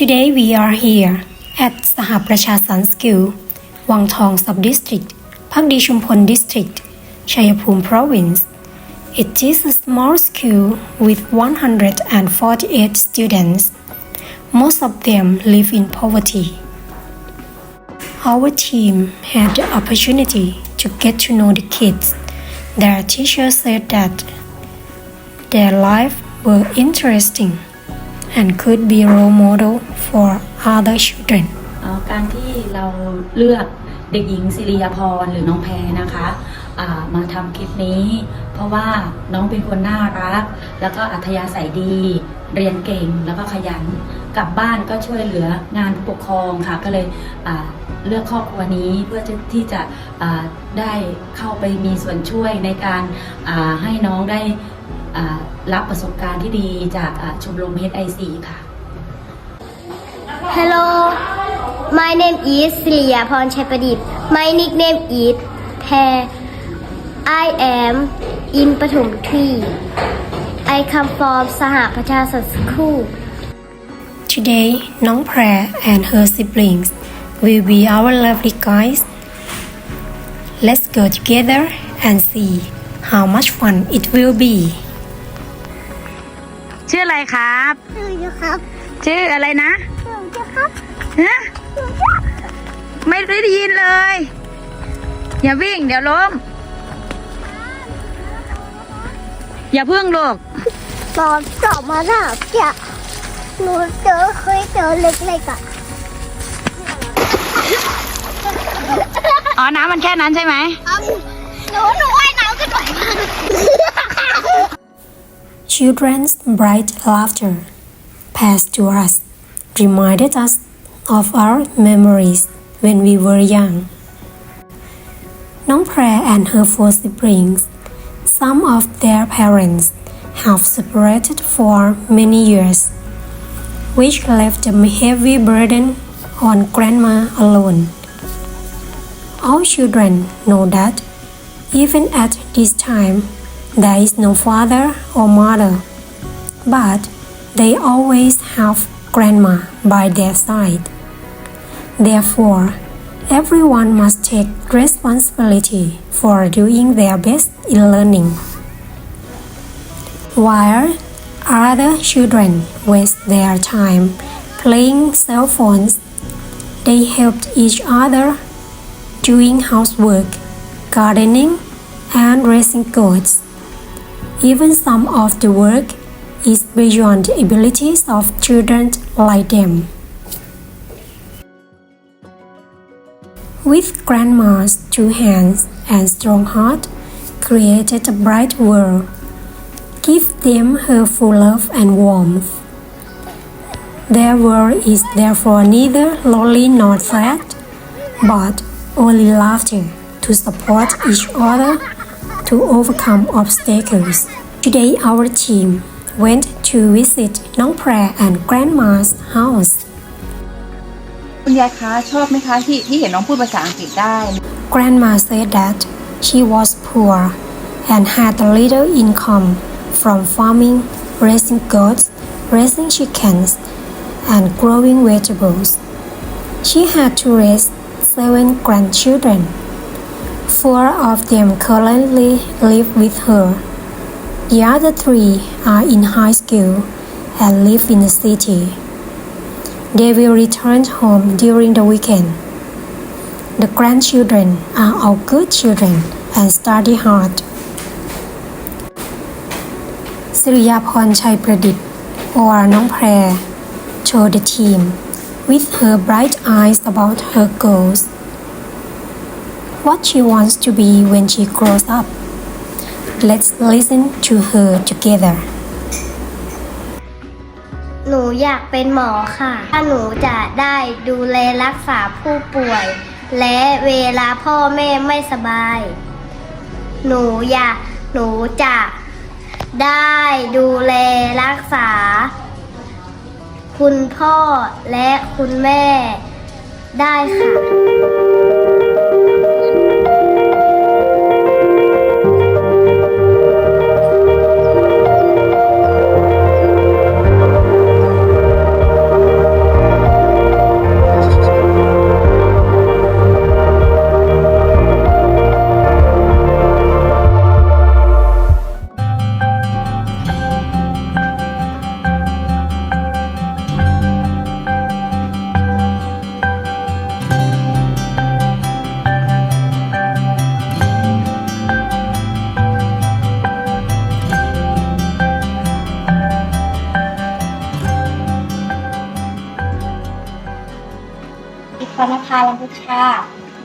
Today we are here at Sahaprachasan School, Wangtong Sub-District, Pakdi Chumpon District, Chayapum Province. It is a small school with 148 students. Most of them live in poverty. Our team had the opportunity to get to know the kids. Their teacher said that their life were interesting and could be role model for other children การที่เราเลือกเด็กหญิงสิริยาพรหรือน้องแพรนะคะมาทำคลิปนี้ เพราะว่าน้องเป็นคนน่ารัก แล้วก็อัธยาศัยดี เรียนเก่งแล้วก็ขยันกลับบ้านก็ช่วยเหลืองานปกครองค่ะ ก็เลยเลือกครอบครัวนี้เพื่อที่จะได้เข้าไปมีส่วนช่วยในการาให้น้องได้ รับประสบการณ์ที่ดีจากอ่าชมรม HIC ค่ะ Hello, my name is Silia Pon Chapadit. My nickname is Pair. I am in Pathum 3. I come from Saha Prachasat School. Today, Nong Prayer and her siblings will be our lovely guides. Let's go together and see how much fun it will be. ชื่ออะไรครับครับ ชื่ออะไรนะครับฮะไม่ได้ยินเลย อย่าวิ่ง เดี๋ยวล้ม อย่าเพิ่งลูกตอนกลับมาหน้าเกี่ยหนูเจอเคยเจอเล็กๆอะอ๋อน้ำมันแค่นั้นใช่ไหมหนูหนูว่ายน้ำขึ้นไหวมาก Children's bright laughter passed to us, reminded us of our memories when we were young. Nong Prayer and her four siblings, some of their parents have separated for many years, which left a heavy burden on grandma alone. All children know that even at this time, there is no father or mother, but they always have grandma by their side. Therefore, everyone must take responsibility for doing their best in learning. While other children waste their time playing cell phones, they helped each other doing housework, gardening, and raising goats. Even some of the work is beyond the abilities of children like them. With grandma's two hands and strong heart, created a bright world. Give them her full love and warmth. Their world is therefore neither lonely nor sad, but only laughter to support each other to overcome obstacles. Today, our team went to visit Nong Prayer and Grandma's house. คุณยายคะชอบไหมคะที่ที่เห็นน้องพูดภาษาอังกฤษได้ Grandma said that she was poor and had a little income from farming, raising goats, raising chickens, and growing vegetables. She had to raise seven grandchildren. Four of them currently live with her. The other three are in high school and live in the city. They will return home during the weekend. The grandchildren are all good children and study hard. สิริยาพรชัยประดิษฐ์ or น้องแพร showed the team with her bright eyes about her goals. What she wants to be when she grows up. Let's listen to her together. หนูอยากเป็นหมอค่ะ ถ้าหนูจะได้ดูแลรักษาผู้ป่วย และเวลาพ่อแม่ไม่สบาย หนูอยากหนูจะได้ดูแลรักษา คุณพ่อและคุณแม่ได้ค่ะาลังพุชา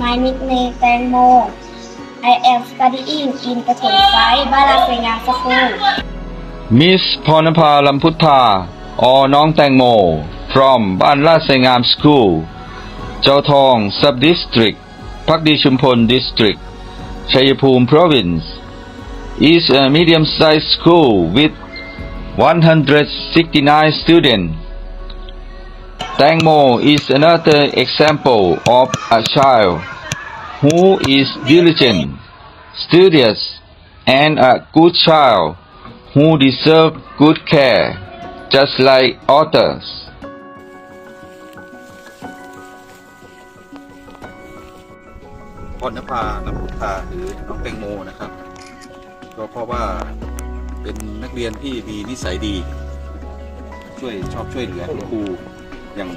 My nickname แตงโม I am studying in ประถมไซบ้านราสวยงามสกูล Miss พรณภาลัมพุทธาอน้องแตงโม from บ้านราชสวยงาม School เจ้าทอง Sub District พักดีชุมพล District ชัยภูมิ Province is a medium-sized school with 169 students Tangmo is another example of a child who is diligent, studious, and a good child who deserve good care, just like others. พรณภาลำพุทาหรือน้องแตงโมนะครับ ก็เพราะว่าเป็นนักเรียนที่มีนิสัยดี ช่วยชอบช่วยเหลือคุณครู อย่าง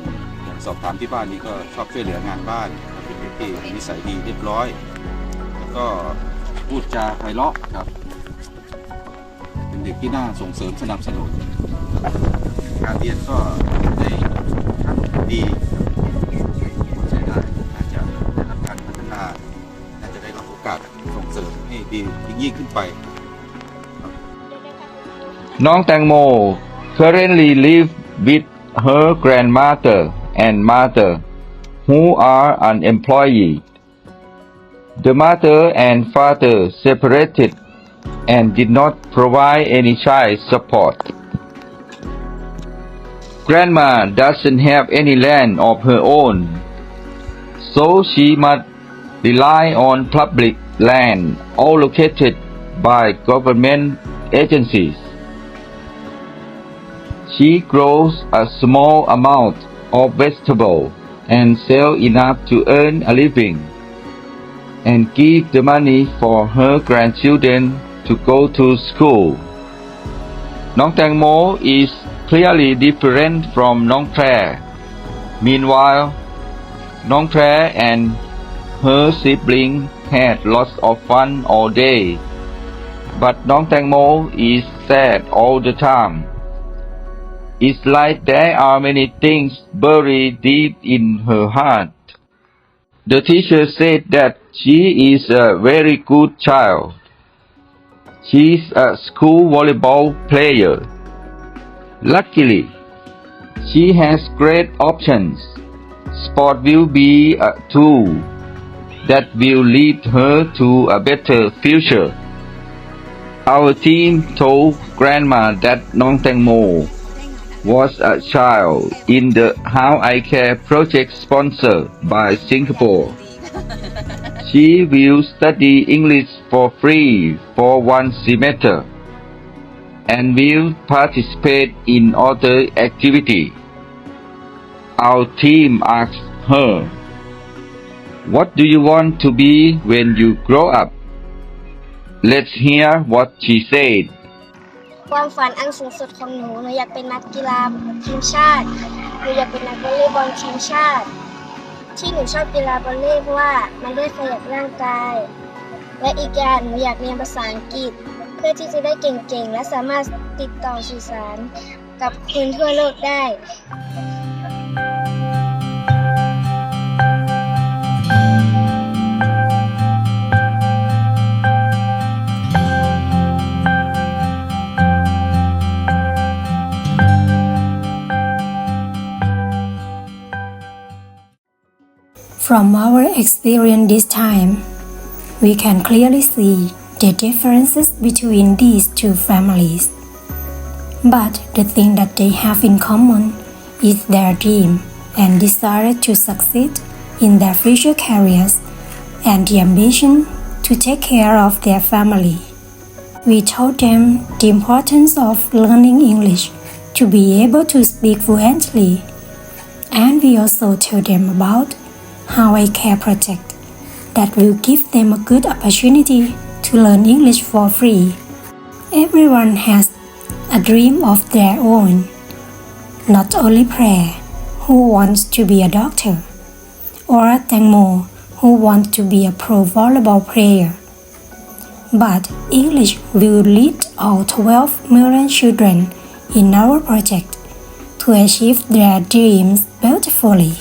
อย่างสอบถามที่บ้านนี้ก็ชอบช่วยเหลืองานบ้านเป็นเด็กที่นิสัยดีเรียบร้อย แล้วก็พูดจาไพเราะครับ เป็นเด็กที่น่าส่งเสริมสนับสนุนครับการเรียนก็ในขั้นดีใช้ได้น่าจะได้รับการพัฒนาน่าจะได้รับโอกาสส่งเสริมให้ดียิ่งขึ้นไป Nong Tangmo currently live with her grandmother and mother, who are unemployed. The mother and father separated and did not provide any child support. Grandma doesn't have any land of her own, so she must rely on public land allocated by government agencies. She grows a small amount of vegetable and sell enough to earn a living and give the money for her grandchildren to go to school. Nong Tangmo is clearly different from Nong Tre. Meanwhile, Nong Tre and her sibling had lots of fun all day, but Nong Tangmo is sad all the time. It's like there are many things buried deep in her heart. The teacher said that she is a very good child. She's a school volleyball player. Luckily, she has great options. Sport will be a tool that will lead her to a better future. Our team told Grandma that Nong Tengmo was a child in the How I Care project sponsored by Singapore. She will study English for free for one semester and will participate in other activity. Our team asked her, What do you want to be when you grow up? Let's hear what she said. ความฝันอันสูงสุดของหนู หนูอยากเป็นนักกีฬาทีมชาติ หนูอยากเป็นนักวอลเลย์บอลทีมชาติ ที่หนูชอบกีฬาวอลเลย์เพราะว่ามันได้ขยับร่างกาย และอีกอย่างหนูอยากเรียนภาษาอังกฤษ เพื่อที่จะได้เก่งๆ และสามารถติดต่อสื่อสารกับคนทั่วโลกได้ From our experience this time, we can clearly see the differences between these two families. But the thing that they have in common is their dream and desire to succeed in their future careers and the ambition to take care of their family. We told them the importance of learning English to be able to speak fluently, and we also told them about how I Care project that will give them a good opportunity to learn English for free. Everyone has a dream of their own. Not only Prayer, who wants to be a doctor, or Tangmo, who wants to be a pro volleyball player. But English will lead all 12 million children in our project to achieve their dreams beautifully.